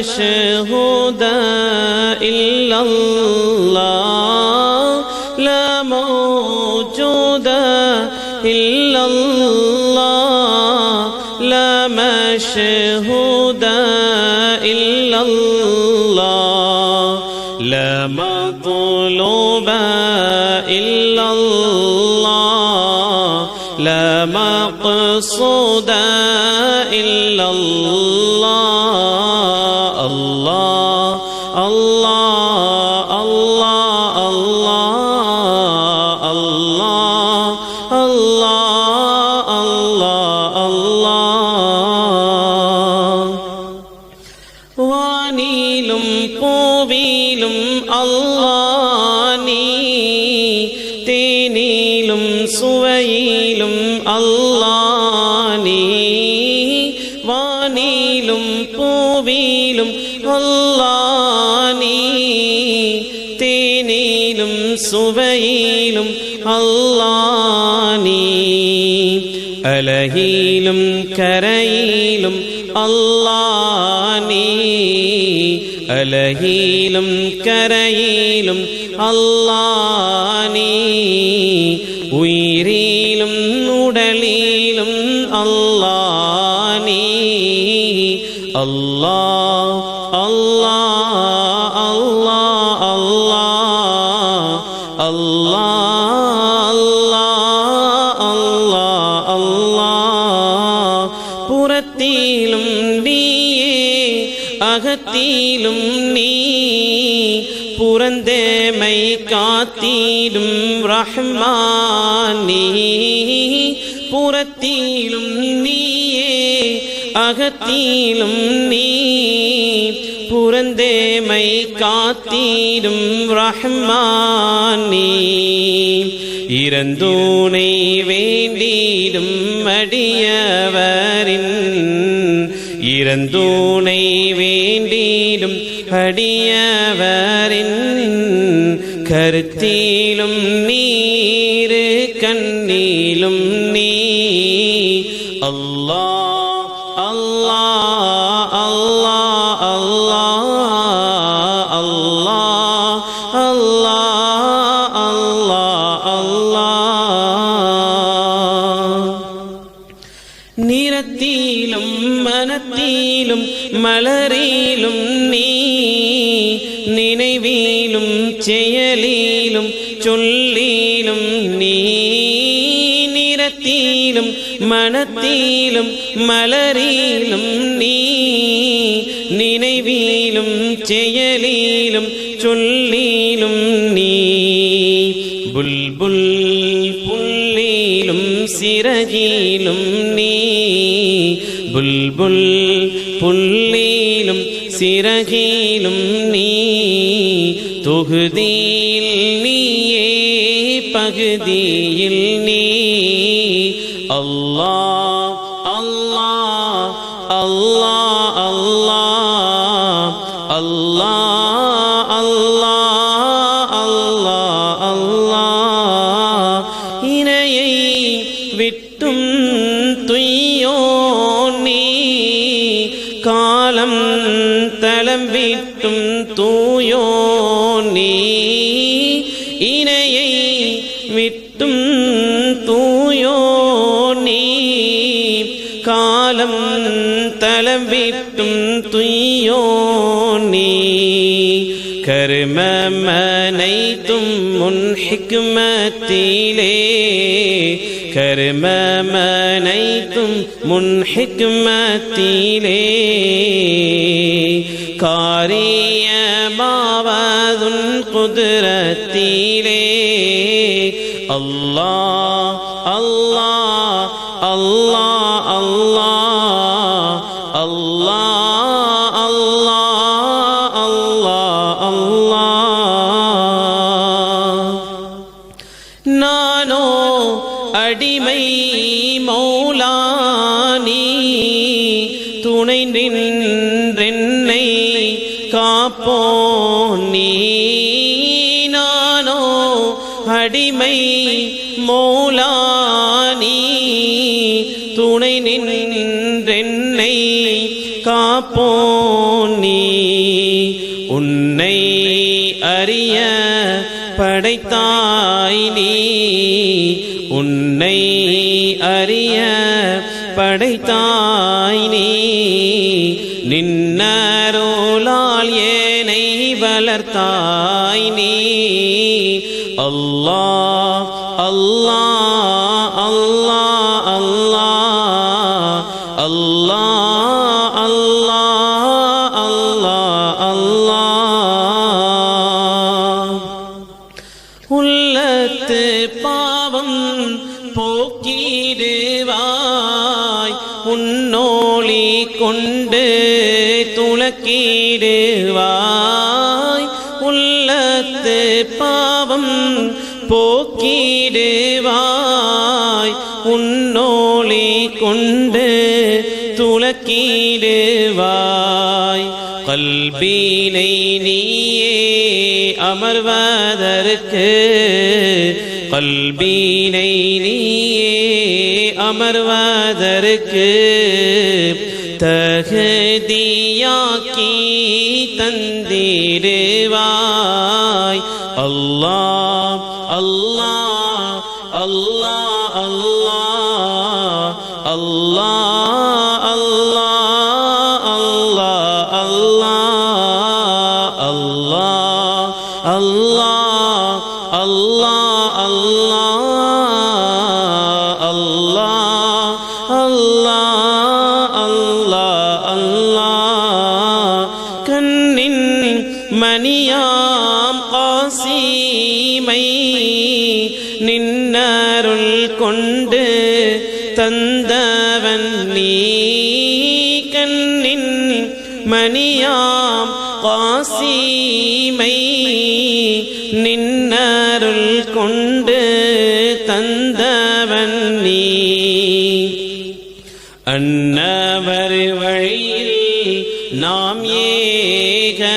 مشهود إلا الله لا موجود إلا الله. لا مشهود إلا الله. لا مطلوب إلا الله. لا مقصود إلا الله. നബിയിലും അള്ളാനീ തേനീലും സുവയിലും അള്ളാനീ വാനീലും പൂവിയിലും അള്ളാനീ തേനീലും സുവയിലും അള്ളാനീ അലഹിയിലും കരയിലും അള്ളാനീ കലഹിയിലും കരയിലും അല്ലാനീ அகத்திலும் நீ புறந்தேமை காத்திடும் ரஹ்மானி. புறத்திலும் நீயே அகத்திலும் நீ புறந்தேமை காத்திடும் ரஹ்மானி. இறந்தூனை வேண்டிடும் மடியவரின் இறந்தூனை வே அடியவரின் கருத்திலும் நீரு கண்ணிலும் நீ அல்லாஹ் அல்லாஹ் அல்லாஹ் அல்லாஹ் அல்லாஹ் அல்லாஹ் அல்லாஹ் அல்லாஹ் நிறத்திலும் மனத்திலும் மலரிலும் நீ நினைவிலும் செயலிலும் சொல்லிலும் நீ நிறத்திலும் மனத்திலும் மலரிலும் நீ நினைவிலும் செயலிலும் சொல்லிலும் நீ புல்புல் புள்ளிலும் சிறகிலும் நீ புல்புல் புள்ளி சிறகிலும் நீ தொகுதியில் நீயே பகுதியில் நீ. அல்லா அல்லா அல்லா அல்லா அல்லா அல்லா. விட்டும் தூயோனி காலம் தளவிட்டும் துய்யோனி கரும மனைத்தும் முன் ஹிக்மத்திலே கரும மனைத்தும் முன் ஹிக்மத்திலே காரியமாவதுன் குதிரத்திலே. அல்லாஹ் அல்லாஹ் الله الله الله الله الله الله நானோ அடிமை மௌலானி துணை நின்றென்னை காப்போ நீ நானோ அடிமை மோலானி துணை நின்றென்னை காப்போ நீ உன்னை அறிய படைத்தாய் நீ உன்னை அறிய படைத்தாய் நீ. நின்னரோலால் ஏனை வளர்த்தாய் நீ. அல்லாஹ் அல்லாஹ் அல்லாஹ் அல்லாஹ் அல்லாஹ் அல்லாஹ் அல்லாஹ் அல்லாஹ். உள்ளத்து பாவம் போக்கிடுவாய் உன்னோழி கொண்டு துளக்கிடுவாய். உள்ளத்து பா போக்கிடுவாய். உன்னோளி கொண்டு துளக்கிடுவாய். கல்பீனை நீயே அமர்வதற்கு. கல்பீனை நீயே அமர்வதற்கு. தகுதியாக்கி தந்திடுவாய். அல்லாஹ் الله الله الله الله الله الله الله கண்ணின் மணியாம் காசிமை நின்னருள் கொண்டு தந்த தந்தவன் நீ. அன்னவர் வழியில் நாம் ஏக.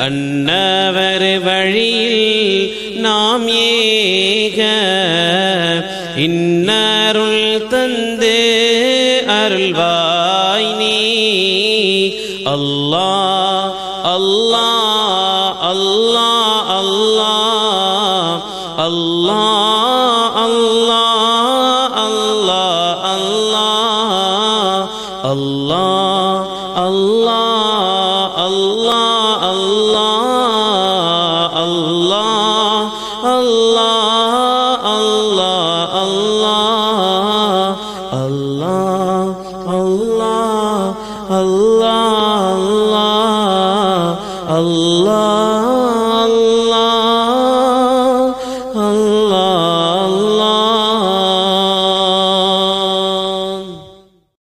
அன்னவர் வழியில் நாம் ஏக. இன்னருள் தந்து அருள்வாய் நீ. அல்லாஹ் Allah.